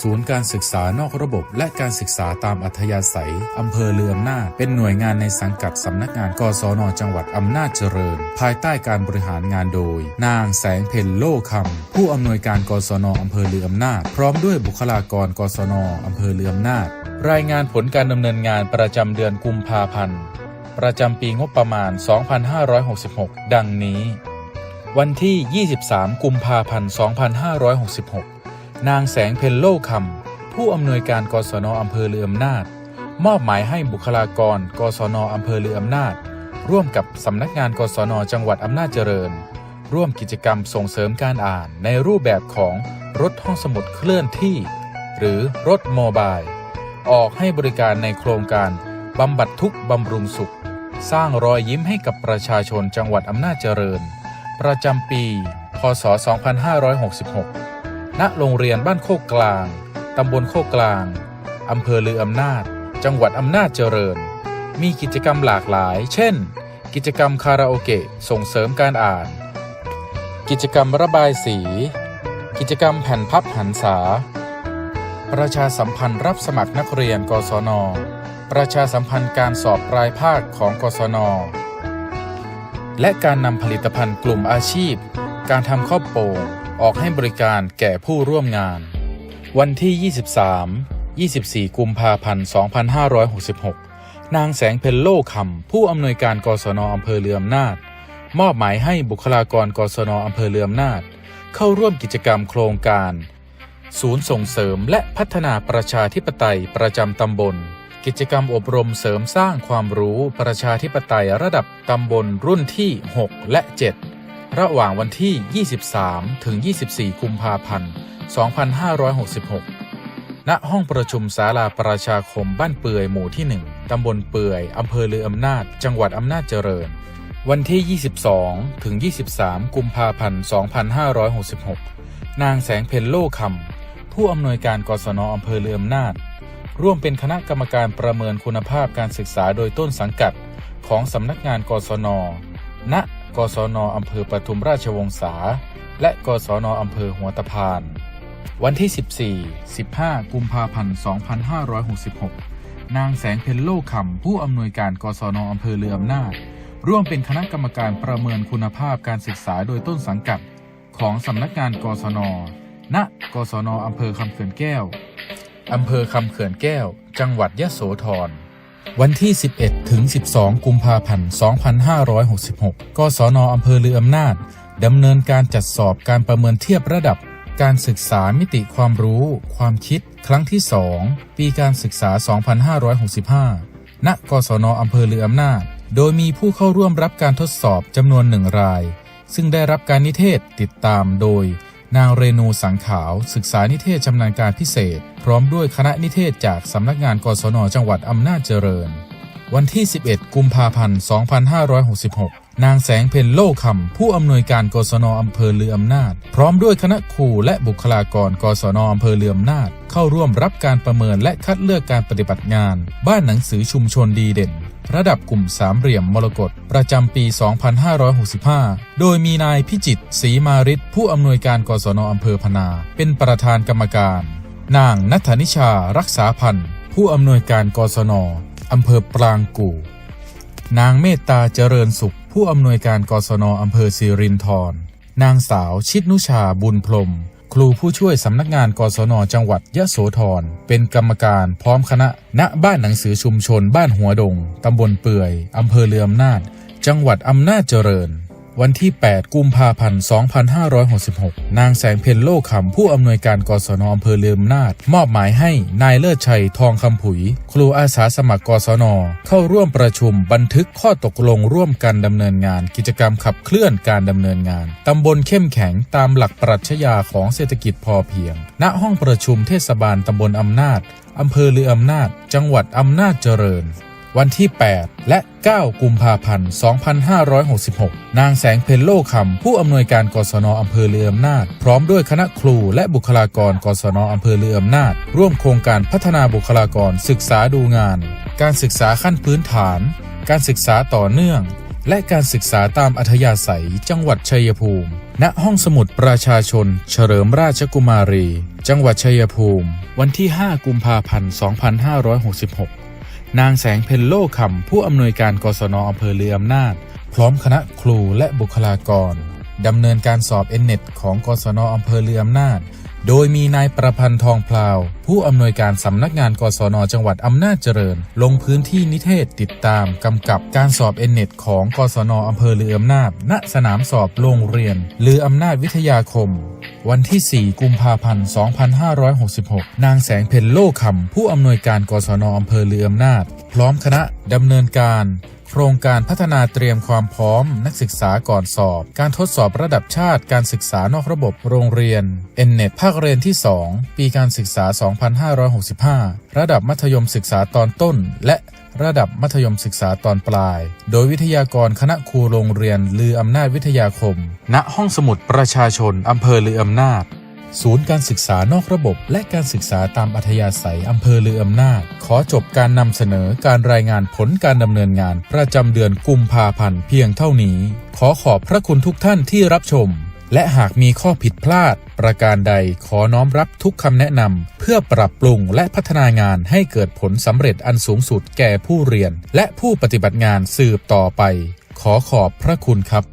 ศูนย์การศึกษานอกระบบและการศึกษาตามอัธยาศัย อำเภอเลือมนาจเป็นหน่วยงานในสังกัดสำนักงานกศนจังหวัดอำนาจเจริญ ภายใต้การบริหารงานโดย นางแสงเพ็ญโลคำผู้อำนวยการกศนอำเภอเลือมนาจพร้อมด้วยบุคลากรกศนอำเภอเลือมนาจรายงานผลการดำเนินงานประจำเดือนกุมภาพันธ์ประจำปีงบประมาณ 2566 ดังนี้ วันที่ 23 กุมภาพันธ์ 2566 นางแสงเพ็ญโลคำผู้อำนวยการกศนอำเภอเลืออำนาจ มอบหมายให้บุคลากรกศนอำเภอเลืออำนาจ ร่วมกับสำนักงานกศนจังหวัดอำนาจเจริญ ร่วมกิจกรรมส่งเสริมการอ่านในรูปแบบของรถห้องสมุดเคลื่อนที่ หรือรถโมบาย ออกให้บริการในโครงการบำบัดทุกบำรุงสุข สร้างรอยยิ้มให้กับประชาชนจังหวัดอำนาจเจริญ ประจำปี พศ 2566 ณโรงเรียนบ้านโคกกลาง ตำบลโคกกลาง อำเภอลืออำนาจ จังหวัดอำนาจเจริญ มีกิจกรรมหลากหลาย เช่น กิจกรรมคาราโอเกะส่งเสริมการอ่าน กิจกรรมระบายสี กิจกรรมแผ่นพับหันษา ประชาสัมพันธ์รับสมัครนักเรียน กศน ประชาสัมพันธ์การสอบปลายภาคของกศน และการนำผลิตภัณฑ์กลุ่มอาชีพ การทำข้าวโป่ง ออกให้บริการแก่ผู้ร่วมงาน วันที่ 23 24 กุมภาพันธ์ 2566 นางแสงเพ็ญโลคำผู้อำนวยการกศนอำเภอเลือมนาจมอบหมายให้บุคลากรกศนอำเภอเลือมนาจเข้าร่วมกิจกรรมโครงการ ศูนย์ส่งเสริมและพัฒนาประชาธิปไตยประจำตำบล กิจกรรมอบรมเสริมสร้างความรู้ประชาธิปไตยระดับตำบลรุ่นที่ 6 และ 7 ระหว่างวันที่ 23 ถึง 24 กุมภาพันธ์ 2566 ณ ห้องประชุมศาลาประชาคมบ้านเปื่อยหมู่ที่ 1 ตำบลเปื่อย อำเภอเลืออำนาจ จังหวัดอำนาจเจริญ วันที่ 22 ถึง 23 กุมภาพันธ์ 2566 นางแสงเพ็ญโลคำ ผู้อำนวยการกศนอำเภอเลืออำนาจ ร่วมเป็นคณะกรรมการประเมินคุณภาพการศึกษาโดยต้นสังกัด ของสำนักงานกศน ณ กศนอำเภอปทุมราชวงศา และกศนอำเภอหัวตะพาน วันที่ 14 15 กุมภาพันธ์ 2566 นางแสงเพ็ญโลคำผู้อำนวยการกศนอำเภอเลืออำนาจ ร่วมเป็นคณะกรรมการประเมินคุณภาพการศึกษาโดยต้นสังกัด ของสำนักงานกศน ณ กศนอำเภอคำเขื่อนแก้วอำเภอคำเขื่อนแก้ว จังหวัดยะโสธร วันที่ 11 ถึง 12 กุมภาพันธ์ 2566 กศนอำเภอลืออำนาจ ดำเนินการจัดสอบการประเมินเทียบระดับ การศึกษามิติความรู้ ความคิด ครั้งที่ 2 ปีการศึกษา 2565 ณ กศนอำเภอลืออำนาจ โดยมีผู้เข้าร่วมรับการทดสอบจำนวนหนึ่งราย ซึ่งได้รับการนิเทศติดตามโดย นางเรนูสังขาว ศึกษานิเทศชำนาญการพิเศษ พร้อมด้วยคณะนิเทศจากสำนักงานกศนจังหวัดอำนาจเจริญ วันที่ 11 กุมภาพันธ์ 2566 นางแสงเพ็ญโลคำผู้อำนวยการกศนอำเภอเลืออำนาจ พร้อมด้วยคณะครูและบุคลากรกศนอำเภอเลืออำนาจ เข้าร่วมรับการประเมินและคัดเลือกการปฏิบัติงาน บ้านหนังสือชุมชนดีเด่น ระดับกลุ่มสามเหลี่ยมมรกตประจำปี 2565 โดยมีนายพิจิตศรีมาริศผู้อำนวยการกศนอำเภอพนา เป็นประธานกรรมการ นางนัทนิชารักษาพันธ์ผู้อำนวยการกศนอำเภอปรางกู่ นางเมตตาเจริญสุข ผู้อำนวยการกศนอำเภอสิรินธรนางสาวชิดนุชาบุญพรม ครูผู้ช่วยสำนักงานกศนจังหวัดยะโสธรเป็นกรรมการพร้อมคณะ ณบ้านหนังสือชุมชนบ้านหัวดงตำบลเปื่อยอำเภอเลือมนาจจังหวัดอำนาจเจริญ วันที่ 8 กุมภาพันธ์ 2566 นางแสงเพ็ญโลคำผู้อำนวยการกศนอำเภอเลือมนาจมอบหมายให้นายเลิศชัยทองคำผุย ครูอาสาสมัครกศน เข้าร่วมประชุมบันทึกข้อตกลงร่วมกันดำเนินงาน กิจกรรมขับเคลื่อนการดำเนินงานตำบลเข้มแข็งตามหลักปรัชญาของเศรษฐกิจพอเพียง ณห้องประชุมเทศบาลตำบลอำนาจอำเภอเลืออำนาจ จังหวัดอำนาจเจริญ วันที่ 8 และ 9 กุมภาพันธ์ 2566 นางแสงเพ็ญโลคำผู้อำนวยการกศนอำเภอเลืออำนาจ พร้อมด้วยคณะครูและบุคลากรกศนอำเภอเลืออำนาจ ร่วมโครงการพัฒนาบุคลากรศึกษาดูงาน การศึกษาขั้นพื้นฐาน การศึกษาต่อเนื่อง และการศึกษาตามอัธยาศัยจังหวัดชัยภูมิ ณ ห้องสมุดประชาชน เฉลิมราชกุมารี จังหวัดชัยภูมิ วันที่ 5 กุมภาพันธ์ 2566 นางแสงเพนโลคำผู้อำนวยการกศนอำเภอเรืออำนาจ พร้อมคณะครูและบุคลากรดำเนินการสอบเอ็นเน็ตของกศนอำเภอเรืออำนาจ โดยมีนายประพันธ์ทองพลาว ผู้อำนวยการสำนักงานกศนจังหวัดอำนาจเจริญ ลงพื้นที่นิเทศติดตามกำกับการสอบเอ็นเน็ตของกศนอำเภอเรืออำนาจ ณสนามสอบโรงเรียนเรืออำนาจวิทยาคม วันที่ 4 กุมภาพันธ์ 2566 นางแสงเพ็ญโลคำผู้อำนวยการกศนอำเภอเรืออำนาจ พร้อมคณะดำเนินการ โครงการพัฒนาเตรียมความพร้อม นักศึกษาก่อนสอบ การทดสอบระดับชาติการศึกษานอกระบบโรงเรียน n n e t ภาคเรียนที่ 2 ปีการศึกษา 2565 ระดับมัธยมศึกษาตอนต้น และระดับมัธยมศึกษาตอนปลาย โดยวิทยากรคณะครูโรงเรียนลืออำนาจวิทยาคม ณห้องสมุดประชาชนอำเภอลืออำนาจ ศูนย์การศึกษานอกระบบ และการศึกษาตามอัธยาศัยอำเภอเลืออำนาจ ขอจบการนำเสนอการรายงานผลการดำเนินงานประจำเดือนกุมภาพันธ์เพียงเท่านี้ ขอขอบพระคุณทุกท่านที่รับชม และหากมีข้อผิดพลาด ประการใดขอน้อมรับทุกคำแนะนำเพื่อปรับปรุงและพัฒนางานให้เกิดผลสำเร็จอันสูงสุดแก่ผู้เรียน และผู้ปฏิบัติงานสืบต่อไป ขอขอบพระคุณครับ